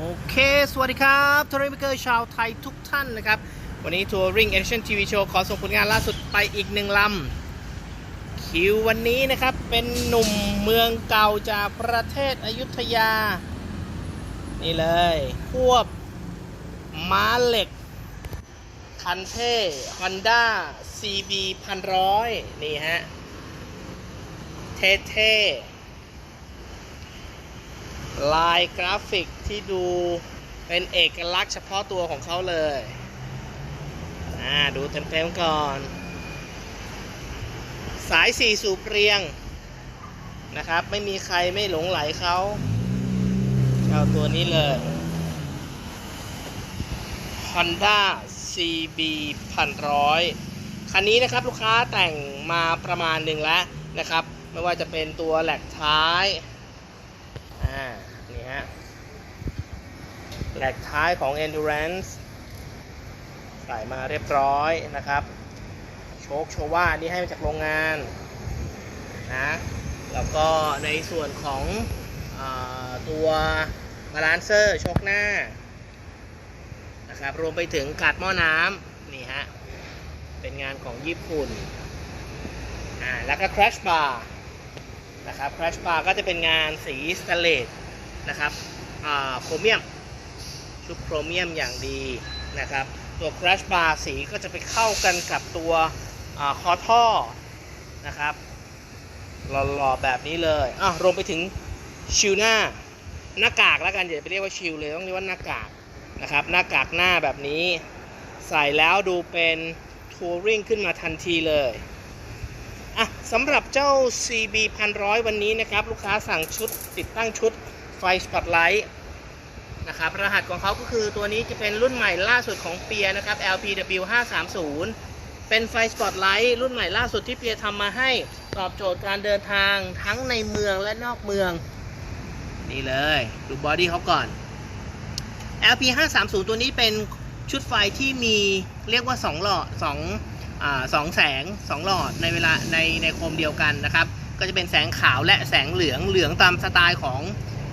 โอเค สวัสดีครับทัวริงเกอร์ชาวไทยทุกท่านนะครับ วันนี้ทัวริงเอเชียนทีวีโชว์ขอส่งผลงานล่าสุดไปอีกหนึ่งลำ คิววันนี้นะครับ เป็นหนุ่มเมืองเก่าจากประเทศอยุธยา นี่เลย ควบ ม้าเหล็ก คันเท่ Honda CB พันร้อยนี่ฮะ เท่ๆ ลายกราฟิกที่ดูเป็นเอกลักษณ์เฉพาะตัวของเขาเลย อ่า ดูเต็มๆก่อน สายสี่สูบเรียงนะครับ ไม่มีใครไม่หลงไหลเขาเอาตัวนี้เลย Honda CB พันร้อยคันนี้นะครับลูกค้าแต่งมาประมาณหนึ่งแล้วนะครับ ไม่ว่าจะเป็นตัวแหลกท้าย อ่า นี่ฮะ แหลกท้ายของ Endurance ใส่มาเรียบร้อยนะครับ โชคโชว่านี่ให้มาจากโรงงานนะแล้วก็ในส่วนของอตัวบาลานเซอร์โชคหน้านะครับรวมไปถึงกาดหม้อน้ำนี่ฮะ เป็นงานของญี่ปุ่นอ่าแล้วก็ crash bar นะครับ crash bar ก็จะเป็นงานสีสเตเลสนะครับอ่าโครเมียม ชุดโครเมียมอย่างดีนะครับ ตัว crash bar สีก็จะไปเข้ากันกับตัวอคอท่อนะครับหล่อๆแบบนี้เลยอะรวมไปถึงชิลหน้าหน้ากากแล้วกันอย่าไปเรียกว่าชิลเลยต้องเรียกว่าหน้ากากนะครับหน้ากากหน้าแบบนี้ ใส่แล้วดูเป็นทัวริงขึ้นมาทันทีเลยอะสำหรับเจ้า CB 1 0 0 วันนี้นะครับ ลูกค้าสั่งชุดติดตั้งชุดไฟสปอตไลท์ นะครับรหัสของเขาก็คือตัวนี้จะเป็นรุ่นใหม่ล่าสุดของเปียนะครับ LPW 530เป็นไฟสปอตไลท์รุ่นใหม่ล่าสุดที่เปียทำมาให้ตอบโจทย์การเดินทางทั้งในเมืองและนอกเมือง นี่เลย ดูบอดี้เขาก่อน LP 530ตัวนี้เป็นชุดไฟที่มีเรียกว่า 2 หลอด2อ่าสองแสง 2 หลอดในเวลาในในโคมเดียวกันนะครับ ก็จะเป็นแสงขาวและแสงเหลืองเหลืองตามสไตล์ของ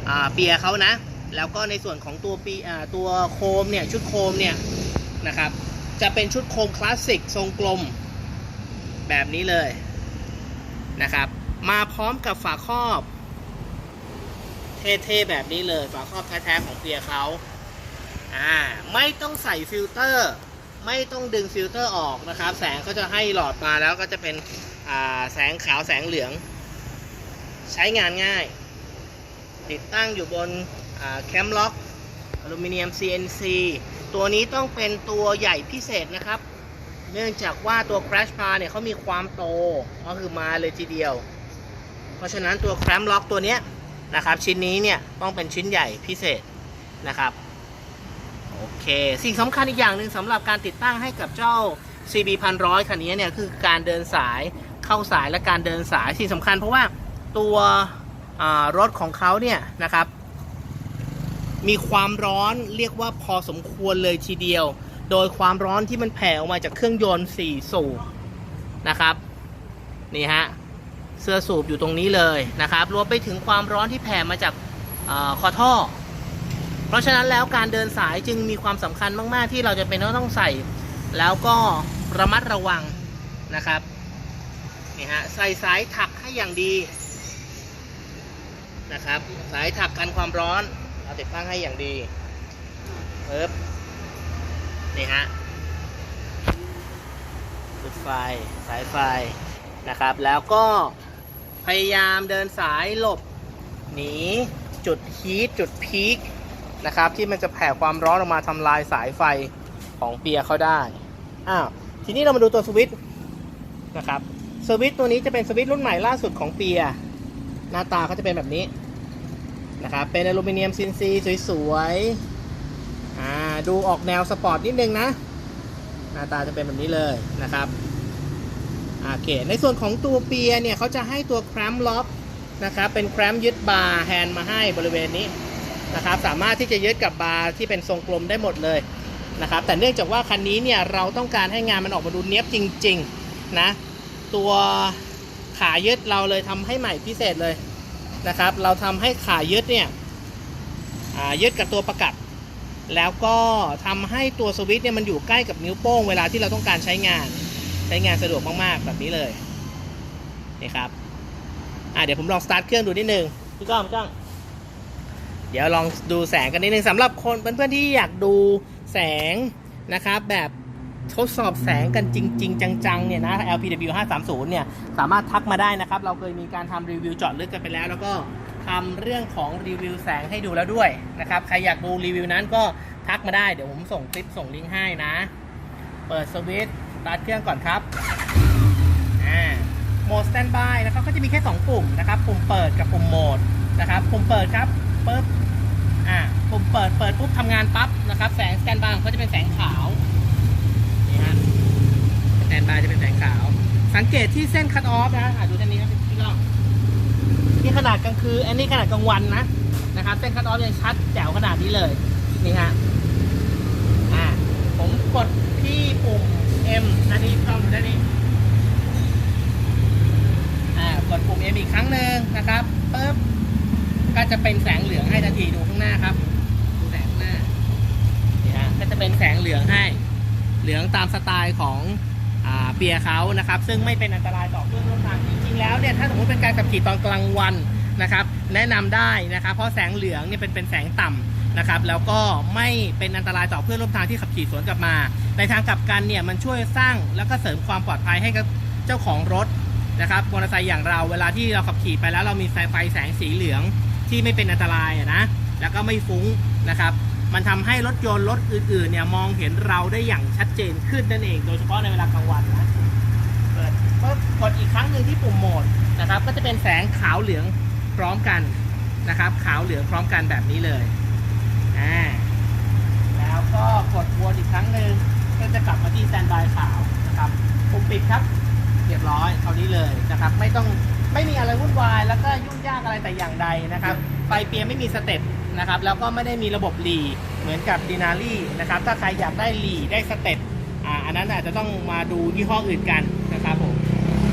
อาเปียเขานะ แล้วก็ในส่วนของตัวปีตัวโคมเนี่ยชุดโคมเนี่ยนะครับจะเป็นชุดโคมคลาสสิกทรงกลมแบบนี้เลยนะครับมาพร้อมกับฝาครอบ เท่ๆแบบนี้เลย ฝาครอบแท้ๆของเปียเขาอ่าไม่ต้องใส่ฟิลเตอร์ ไม่ต้องดึงฟิลเตอร์ออกนะครับ แสงก็จะให้หลอดมาแล้วก็จะเป็นแสงขาวแสงเหลือง ใช้งานง่าย ติดตั้งอยู่บน แคมล็อกอลูมิเนียม CNC ตัวนี้ต้องเป็นตัวใหญ่พิเศษนะครับ เนื่องจากว่าตัว Crash Bar เนี่ยเขามีความโตก็คือมาเลยทีเดียว เพราะฉะนั้นตัวแคมล็อกตัวนี้นะครับชิ้นนี้เนี่ยต้องเป็นชิ้นใหญ่พิเศษนะครับโอเคสิ่งสำคัญอีกอย่างหนึ่งสำหรับการติดตั้งให้กับเจ้า CB พันร้อยคันนี้เนี่ยคือการเดินสายเข้าสายและการเดินสายสิ่งสำคัญเพราะว่าตัวรถของเขาเนี่ยนะครับ มีความร้อนเรียกว่าพอสมควรเลยทีเดียว โดยความร้อนที่มันแผ่ออกมาจากเครื่องยนต์4สูบนะครับนี่ฮะเสื้อสูบอยู่ตรงนี้เลยนะครับรวมไปถึงความร้อนที่แผ่มาจากอคอท่อ เพราะฉะนั้นแล้วการเดินสายจึงมีความสำคัญมากๆ ที่เราจะเป็นต้องใส่ แล้วก็ระมัดระวังนะครับนี่ฮะใส่สายถักให้อย่างดีนะครับ สายถักกันความร้อน เราติดตั้งให้อย่างดีเอิบนี่ฮะจุดไฟสายไฟนะครับ แล้วก็พยายามเดินสายหลบ หนีจุดฮีทจุดพีคนะครับ ที่มันจะแผ่ความร้อนออกมาทำลายสายไฟของเปียร์เขาได้อ้าวทีนี้เรามาดูตัวสวิตช์นะครับสวิตช์ตัวนี้จะเป็นสวิตช์รุ่นใหม่ล่าสุดของเปียร์หน้าตาเขาจะเป็นแบบนี้ นะครับ เป็นอลูมิเนียมซินซีสวยๆอ่าดูออกแนวสปอร์ตนิดนึงนะ หน้าตาจะเป็นแบบนี้เลยนะครับโอเค ในส่วนของตัวเปียเนี่ยเขาจะให้ตัวแครมล็อกนะครับ เป็นแครมยึดบาร์แฮนด์มาให้บริเวณนี้นะครับ สามารถที่จะยึดกับบาร์ที่เป็นทรงกลมได้หมดเลยนะครับ แต่เนื่องจากว่าคันนี้เนี่ยเราต้องการให้งานมันออกมาดูเนี้ยบจริงๆนะ ตัวขายึดเราเลยทำให้ใหม่พิเศษเลย นะครับ เราทำให้ขายึดเนี่ยยึดกับตัวประกับ แล้วก็ทำให้ตัวสวิตช์เนี่ยมันอยู่ใกล้กับนิ้วโป้งเวลาที่เราต้องการใช้งาน ใช้งานสะดวกมากๆ แบบนี้เลยนี่ครับเดี๋ยวผมลองสตาร์ทเครื่องดูนิดนึงพี่ก้องพี่ก้องเดี๋ยวลองดูแสงกันนิดนึงสำหรับคนเพื่อนๆที่อยากดูแสงนะครับแบบ ทดสอบแสงกันจริง ๆ จังๆเนี่ยนะ LPW 530เนี่ยสามารถทักมาได้นะครับ เราเคยมีการทำรีวิวเจาะลึกกันไปแล้ว แล้วก็ทำเรื่องของรีวิวแสงให้ดูแล้วด้วยนะครับ ใครอยากดูรีวิวนั้นก็ทักมาได้เดี๋ยวผมส่งคลิปส่งลิงก์ให้นะ เปิดสวิตช์ตาร์ทเครื่องก่อนครับอ่าโหมดสแตนบายนะครับก็จะมีแค่ 2 ปุ่มนะครับ ปุ่มเปิดกับปุ่มโหมดนะครับ ปุ่มเปิดครับปึ๊บอ่าปุ่มเปิดเปิดปุ๊บทำงานปั๊บนะครับ แสงสแตนบายของเขาจะเป็นแสงขาว สแตนบายจะเป็นแสงขาว สังเกตที่เส้นคัตออฟนะอ่าดูเส้นนี้ครับพี่น้องนี่ขนาดกลางคืนอันนี้ขนาดกลางวันนะนะครับเส้นคัตออฟยังชัดแจ๋วขนาดนี้เลยนี่ฮะอ่าผมกดที่ปุ่ม M นาทีต้องดูด้านนี้อ่ากดปุ่ม M อีกครั้งหนึ่งนะครับปึ๊บก็จะเป็นแสงเหลืองให้ทันทีดูข้างหน้าครับดูแสงข้างหน้านี่ฮะก็จะเป็นแสงเหลืองให้ เหลืองตามสไตล์ของ เปียเขานะครับ ซึ่งไม่เป็นอันตรายต่อเครื่องร่วมทางจริงๆแล้วเนี่ยถ้าสมมติเป็นการขับขี่ตอนกลางวันนะครับแนะนำได้นะครับ เพราะแสงเหลืองเนี่ยเป็นเป็นแสงต่ำนะครับแล้วก็ไม่เป็นอันตรายต่อเพื่อนร่วมทางที่ขับขี่สวนกลับมา ในทางกลับกันเนี่ยมันช่วยสร้างแล้วก็เสริมความปลอดภัยให้กับเจ้าของรถนะครับมอเตอร์ไซค์อย่างเราเวลาที่เราขับขี่ไปแล้วเรามีไฟแสงสีเหลืองที่ไม่เป็นอันตรายนะแล้วก็ไม่ฟุ้งนะครับ มันทำให้รถยนต์รถอื่นๆเนี่ยมองเห็นเราได้อย่างชัดเจนขึ้นนั่นเอง โดยเฉพาะในเวลากลางวันนะเปิดปุ๊บกดอีกครั้งหนึ่งที่ปุ่มโหมดนะครับ ก็จะเป็นแสงขาวเหลืองพร้อมกันนะครับ ขาวเหลืองพร้อมกันแบบนี้เลยอ่าแล้วก็กดวนอีกครั้งหนึ่งก็จะกลับมาที่แซนบายขาวนะครับปุ่มปิดครับเรียบร้อยเท่านี้เลยนะครับ ไม่ต้องไม่มีอะไรวุ่นวาย แล้วก็ยุ่งยากอะไรแต่อย่างใดนะครับไฟเปียไม่มีสเต็ป นะครับแล้วก็ไม่ได้มีระบบหลีเหมือนกับดินารี่นะครับถ้าใครอยากได้หลีได้สเต็ปอ,อันนั้นอาจจะต้องมาดูยี่ห้ออื่นกันนะครับผม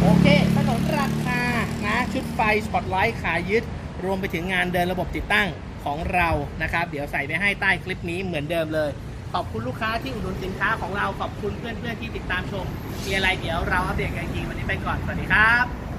โอเคถนนราคานะชุดไฟสปอตไลท์ขายึด รวมไปถึงงานเดินระบบติดตั้งของเรานะครับ เดี๋ยวใส่ไปให้ใต้คลิปนี้เหมือนเดิมเลย ขอบคุณลูกค้าที่อุดหนุนสินค้าของเราขอบคุณเพื่อนๆที่ติดตามชม มีอะไรเดี๋ยวเราอัปเดตกันอีกทีวันนี้ไปก่อน สวัสดีครับ